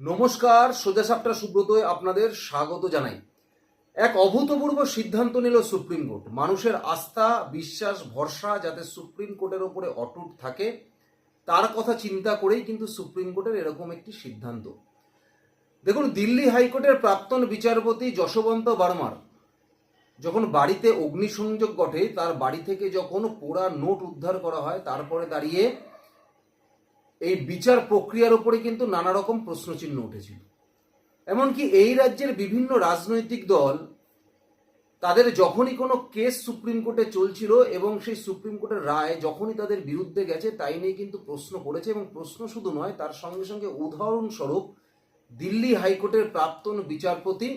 নমস্কার, সোজা সাপটা সুব্রতয় আপনাদের স্বাগত জানাই। এক অভূতপূর্ব সিদ্ধান্ত নিল সুপ্রিম কোর্ট। মানুষের আস্থা, বিশ্বাস, ভরসা যাতে সুপ্রিম কোর্টের ওপরে অটুট থাকে, তার কথা চিন্তা করেই কিন্তু সুপ্রিম কোর্টের এরকম একটি সিদ্ধান্ত। দেখুন, দিল্লি হাইকোর্টের প্রাক্তন বিচারপতি যশবন্ত বার্মার যখন বাড়িতে অগ্নিসংযোগ ঘটে, তার বাড়ি থেকে যখন পোড়া নোট উদ্ধার করা হয়, তারপরে দাঁড়িয়ে এই বিচার প্রক্রিয়ার উপরে কিন্তু নানা রকম প্রশ্নচিহ্ন উঠেছিল। এমনকি এই রাজ্যের বিভিন্ন রাজনৈতিক দল তাদের যখনই কোনো কেস সুপ্রিম কোর্টে চলছিল এবং সেই সুপ্রিম কোর্টের রায় যখনই তাদের বিরুদ্ধে গেছে, তাই নিয়ে কিন্তু প্রশ্ন করেছে এবং প্রশ্ন শুধু নয়, তার সঙ্গে সঙ্গে উদাহরণস্বরূপ দিল্লি হাইকোর্টের প্রাক্তন বিচারপতি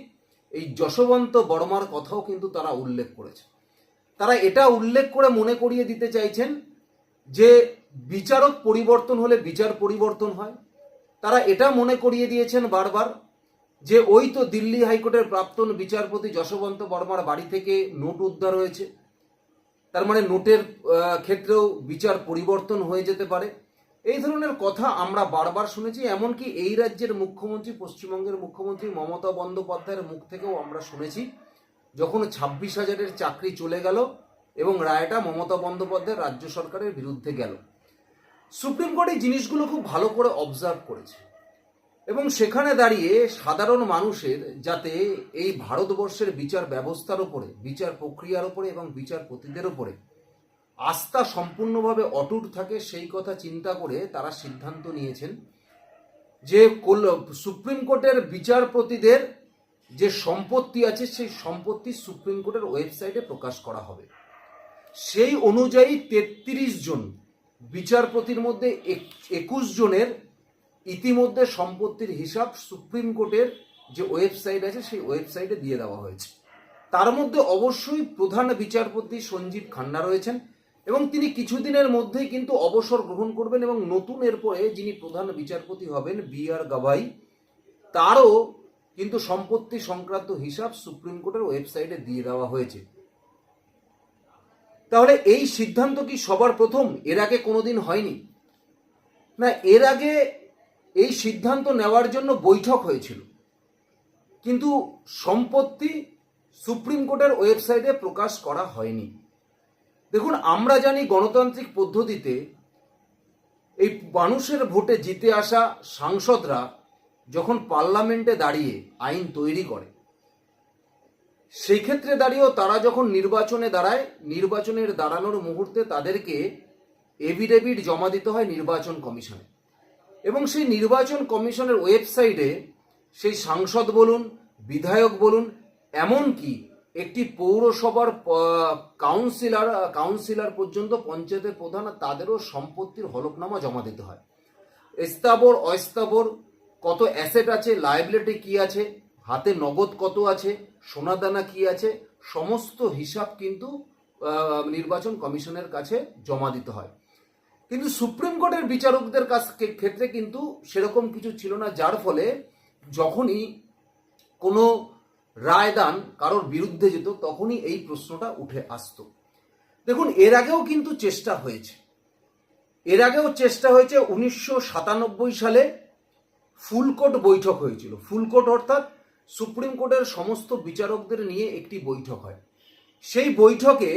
এই যশবন্ত বর্মার কথাও কিন্তু তারা উল্লেখ করেছে। তারা এটা উল্লেখ করে মনে করিয়ে দিতে চাইছেন যে বিচারক পরিবর্তন হলে বিচার পরিবর্তন হয়। তারা এটা মনে করিয়ে দিয়েছেন বারবার যে ওই তো দিল্লি হাইকোর্টের প্রাক্তন বিচারপতি যশবন্ত বর্মার বাড়ি থেকে নোট উদ্ধার হয়েছে। তার মানে নোটের ক্ষেত্রেও বিচার পরিবর্তন হয়ে যেতে পারে। এই ধরনের কথা আমরা বারবার শুনেছি, এমনকি এই রাজ্যের মুখ্যমন্ত্রী, পশ্চিমবঙ্গের মুখ্যমন্ত্রী মমতা বন্দ্যোপাধ্যায়ের মুখ থেকেও আমরা শুনেছি, যখন ছাব্বিশ হাজারের চাকরি চলে গেল এবং রায়টা মমতা বন্দ্যোপাধ্যায় রাজ্য সরকারের বিরুদ্ধে গেল। সুপ্রিম কোর্ট এই জিনিসগুলো খুব ভালো করে অবজার্ভ করেছে। এবং সেখানে দাঁড়িয়ে সাধারণ মানুষের যাতে এই ভারতবর্ষের বিচার ব্যবস্থার উপরে, বিচার প্রক্রিয়ার উপরে এবং বিচারপতিদের উপরে আস্থা সম্পূর্ণভাবে অটুট থাকে সেই কথা চিন্তা করে তারা সিদ্ধান্ত নিয়েছেন যে সুপ্রিম কোর্টের বিচারপতিদের যে সম্পত্তি আছে সেই সম্পত্তি সুপ্রিম কোর্টের ওয়েবসাইটে প্রকাশ করা হবে। সেই অনুযায়ী তেত্রিশ জন বিচারপতির মধ্যে একুশ জনের ইতিমধ্যে সম্পত্তির হিসাব সুপ্রিম কোর্টের যে ওয়েবসাইট আছে, সেই ওয়েবসাইটে দিয়ে দেওয়া হয়েছে। তার মধ্যে অবশ্যই প্রধান বিচারপতি সঞ্জীব খান্না রয়েছেন এবং তিনি কিছুদিনের মধ্যেই কিন্তু অবসর গ্রহণ করবেন এবং নতুন এরপরে যিনি প্রধান বিচারপতি হবেন, বি আর গাভাই, তারও কিন্তু সম্পত্তি সংক্রান্ত হিসাব সুপ্রিম কোর্টের ওয়েবসাইটে দিয়ে দেওয়া হয়েছে। তাহলে এই সিদ্ধান্ত কি সবার প্রথম? এর আগে কোনোদিন হয়নি। না, এর আগে এই সিদ্ধান্ত নেওয়ার জন্য বৈঠক হয়েছিল। কিন্তু সম্পত্তি সুপ্রিম কোর্টের ওয়েবসাইটে প্রকাশ করা হয়নি। দেখুন, আমরা জানি গণতান্ত্রিক পদ্ধতিতে এই মানুষের ভোটে জিতে আসা সাংসদরা যখন পার্লামেন্টে দাঁড়িয়ে আইন তৈরি করে সেই ক্ষেত্রে দাঁড়িয়েও তারা যখন নির্বাচনে দাঁড়ায়, নির্বাচনের দাঁড়ানোর মুহূর্তে তাদেরকে এভিডেভিট জমা দিতে হয় নির্বাচন কমিশনে। এবং সেই নির্বাচন কমিশনের ওয়েবসাইটে সেই সাংসদ বলুন, বিধায়ক বলুন, এমনকি একটি পৌরসভার কাউন্সিলর কাউন্সিলর পর্যন্ত পঞ্চায়েতের প্রধান, তাদেরও সম্পত্তির হলফনামা জমা দিতে হয়। স্থাবর অস্থাবর কত অ্যাসেট আছে লায়াবিলিটি কি আছে হাতে নগদ কত আছে, সোনাদানা কি আছে, সমস্ত হিসাব কিন্তু নির্বাচন কমিশনের কাছে জমা দিতে হয়। কিন্তু সুপ্রিম কোর্টের বিচারকদের কাছ ক্ষেত্রে কিন্তু সেরকম কিছু ছিল না, যার ফলে যখনই কোনো রায়দান কারোর বিরুদ্ধে যেত, তখনই এই প্রশ্নটা উঠে আসতো। দেখুন, এর আগেও কিন্তু চেষ্টা হয়েছে। এর আগেও চেষ্টা হয়েছে, উনিশশো সাতানব্বই সালে ফুলকোট বৈঠক হয়েছিল। ফুলকোট অর্থাৎ সুপ্রিম কোর্টের সমস্ত বিচারকদের নিয়ে একটি বৈঠক হয়। সেই বৈঠকে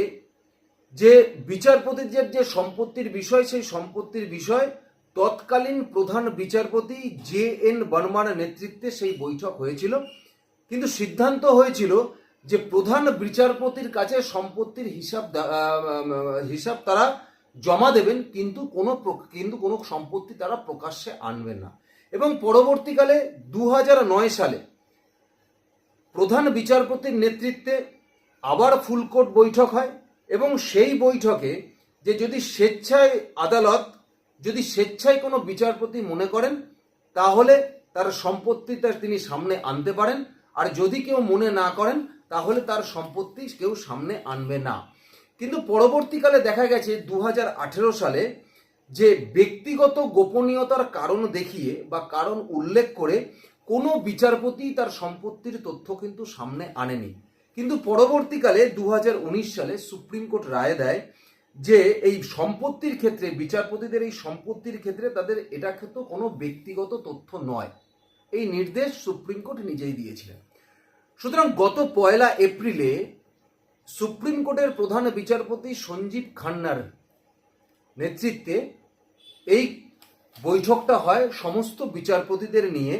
যে বিচারপতিদের যে সম্পত্তির বিষয়, সেই সম্পত্তির বিষয় তৎকালীন প্রধান বিচারপতি জে এন বর্মার নেতৃত্বে সেই বৈঠক হয়েছিল। কিন্তু সিদ্ধান্ত হয়েছিল যে প্রধান বিচারপতির কাছে সম্পত্তির হিসাব হিসাব তারা জমা দেবেন, কিন্তু কোনো কিন্তু কোনো সম্পত্তি তারা প্রকাশ্যে আনবেন না। এবং পরবর্তীকালে দু সালে প্রধান বিচারপতির নেতৃত্বে আবার ফুলকোর্ট বৈঠক হয় এবং সেই বৈঠকে যে যদি স্বেচ্ছায় আদালত, যদি স্বেচ্ছায় কোনো বিচারপতি মনে করেন, তাহলে তার সম্পত্তিটা তিনি সামনে আনতে পারেন। আর যদি কেউ মনে না করেন, তাহলে তার সম্পত্তি কেউ সামনে আনবে না। কিন্তু পরবর্তীকালে দেখা গেছে দু হাজার আঠেরো সালে যে ব্যক্তিগত গোপনীয়তার কারণ দেখিয়ে বা কারণ উল্লেখ করে কোনো বিচারপতি তার সম্পত্তির তথ্য কিন্তু সামনে আনেনি। কিন্তু পরবর্তীকালে দু হাজার উনিশ সালে সুপ্রিম কোর্ট রায় দেয় যে এই সম্পত্তির ক্ষেত্রে, বিচারপতিদের এই সম্পত্তির ক্ষেত্রে তাদের এটা কিন্তু কোনো ব্যক্তিগত তথ্য নয়। এই নির্দেশ সুপ্রিম কোর্ট নিজেই দিয়েছিলেন। সুতরাং গত পয়লা এপ্রিলে সুপ্রিম কোর্টের প্রধান বিচারপতি সঞ্জীব খান্নার নেতৃত্বে এই বৈঠকটা হয় সমস্ত বিচারপতিদের নিয়ে।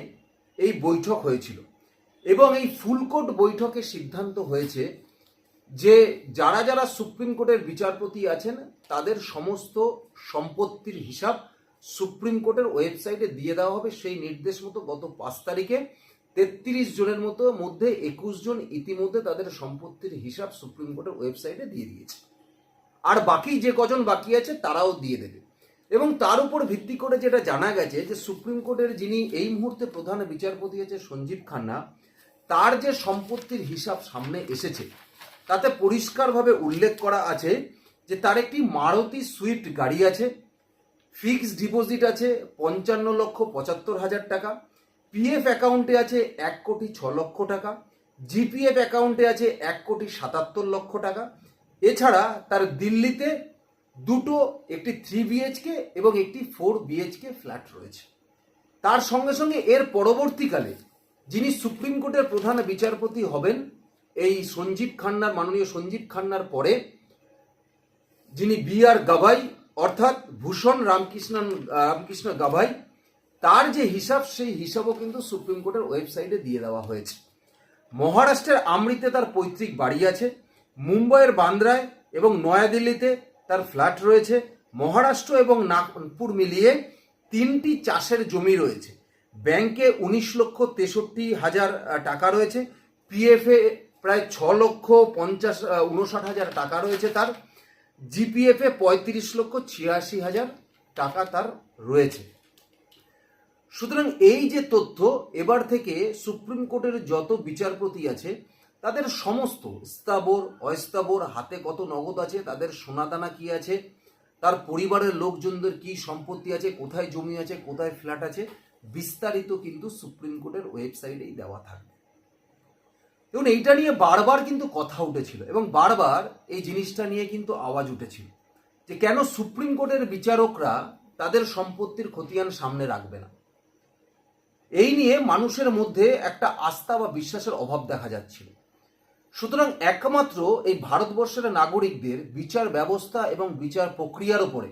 এই বৈঠক হয়েছিল। এবং এই ফুলকোর্ট বৈঠকে সিদ্ধান্ত হয়েছে যে যারা যারা সুপ্রিম কোর্টের বিচারপতি আছেন, তাদের সমস্ত সম্পত্তির হিসাব সুপ্রিম কোর্টের ওয়েবসাইটে দিয়ে দেওয়া হবে। সেই নির্দেশ মতো গত পাঁচ তারিখে তেত্রিশ জনের মতো মধ্যে একুশ জন ইতিমধ্যে তাদের সম্পত্তির হিসাব সুপ্রিম কোর্টের ওয়েবসাইটে দিয়ে দিয়েছে। আর বাকি যে কজন বাকি আছে, তারাও দিয়ে দেবে। এবং তার উপর ভিত্তি করে যেটা জানা গেছে যে সুপ্রিম কোর্টের যিনি এই মুহূর্তে প্রধান বিচারপতি আছে সঞ্জীব খান্না, তার যে সম্পত্তির হিসাব সামনে এসেছে, তাতে পরিষ্কারভাবে উল্লেখ করা আছে যে তার একটি মারুতি সুইফট গাড়ি আছে, ফিক্সড ডিপোজিট আছে পঞ্চান্ন লক্ষ পঁচাত্তর হাজার টাকা, পিএফ অ্যাকাউন্টে আছে এক কোটি ছ লক্ষ টাকা, জিপিএফ অ্যাকাউন্টে আছে এক কোটি সাতাত্তর লক্ষ টাকা। এছাড়া তার দিল্লিতে দুটো, একটি থ্রি বিএইচকে এবং একটি ফোর বিএইচকে ফ্ল্যাট রয়েছে। তার সঙ্গে সঙ্গে এর পরবর্তীকালে যিনি সুপ্রিম কোর্টের প্রধান বিচারপতি হবেন, এই সঞ্জীব খান্নার, মাননীয় সঞ্জীব খান্নার পরে যিনি বি আর গাভাই, অর্থাৎ ভূষণ রামকৃষ্ণন, রামকৃষ্ণ গাভাই, তার যে হিসাব, সেই হিসাবও কিন্তু সুপ্রিম কোর্টের ওয়েবসাইটে দিয়ে দেওয়া হয়েছে। মহারাষ্ট্রের আমৃতে তার পৈতৃক বাড়ি আছে, মুম্বাইয়ের বান্দ্রায় এবং নয়াদিল্লিতে তার ফ্ল্যাট রয়েছে মহারাষ্ট্র এবং নাগপুর মিলিয়ে তিনটি চাষের জমি রয়েছে। ব্যাংকে উনিশ লক্ষ তেষট্টি হাজার টাকা রয়েছে। পিএফে প্রায় ছ লক্ষ পঞ্চাশ উনষাট হাজার টাকা রয়েছে তার। জিপিএফে পঁয়ত্রিশ লক্ষ ছিয়াশি হাজার টাকা তার রয়েছে। সুতরাং এই যে তথ্য, এবার থেকে সুপ্রিম কোর্টের যত বিচারপতি আছে তাদের সমস্ত স্থাবর, অস্থাবর, হাতে কত নগদ আছে, তাদের সোনাদানা কি আছে, তার পরিবারের লোকজনদের কি সম্পত্তি আছে, কোথায় জমি আছে, কোথায় ফ্ল্যাট আছে, বিস্তারিত কিন্তু সুপ্রিম কোর্টের ওয়েবসাইটেই দেওয়া থাকবে। দেখুন, এইটা নিয়ে বারবার কিন্তু কথা উঠেছিল এবং বারবার এই জিনিসটা নিয়ে কিন্তু আওয়াজ উঠেছিল যে কেন সুপ্রিম কোর্টের বিচারকরা তাদের সম্পত্তির খতিয়ান সামনে রাখবে না। এই নিয়ে মানুষের মধ্যে একটা আস্থা বা বিশ্বাসের অভাব দেখা যাচ্ছিল। সুতরাং একমাত্র এই ভারতবর্ষের নাগরিকদের বিচার ব্যবস্থা এবং বিচার প্রক্রিয়ার উপরে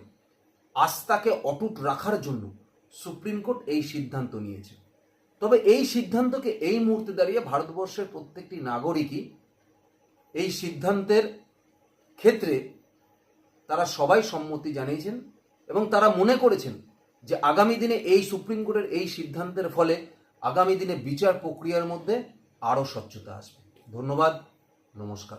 আস্থাকে অটুট রাখার জন্য সুপ্রিম কোর্ট এই সিদ্ধান্ত নিয়েছে। তবে এই সিদ্ধান্তকে এই মুহূর্তে দাঁড়িয়ে ভারতবর্ষের প্রত্যেকটি নাগরিকই এই সিদ্ধান্তের ক্ষেত্রে তারা সবাই সম্মতি জানিয়েছেন এবং তারা মনে করেছেন যে আগামী দিনে এই সুপ্রিম কোর্টের এই সিদ্ধান্তের ফলে আগামী দিনে বিচার প্রক্রিয়ার মধ্যে আরও স্বচ্ছতা আসবে। ধন্যবাদ। নমস্কার।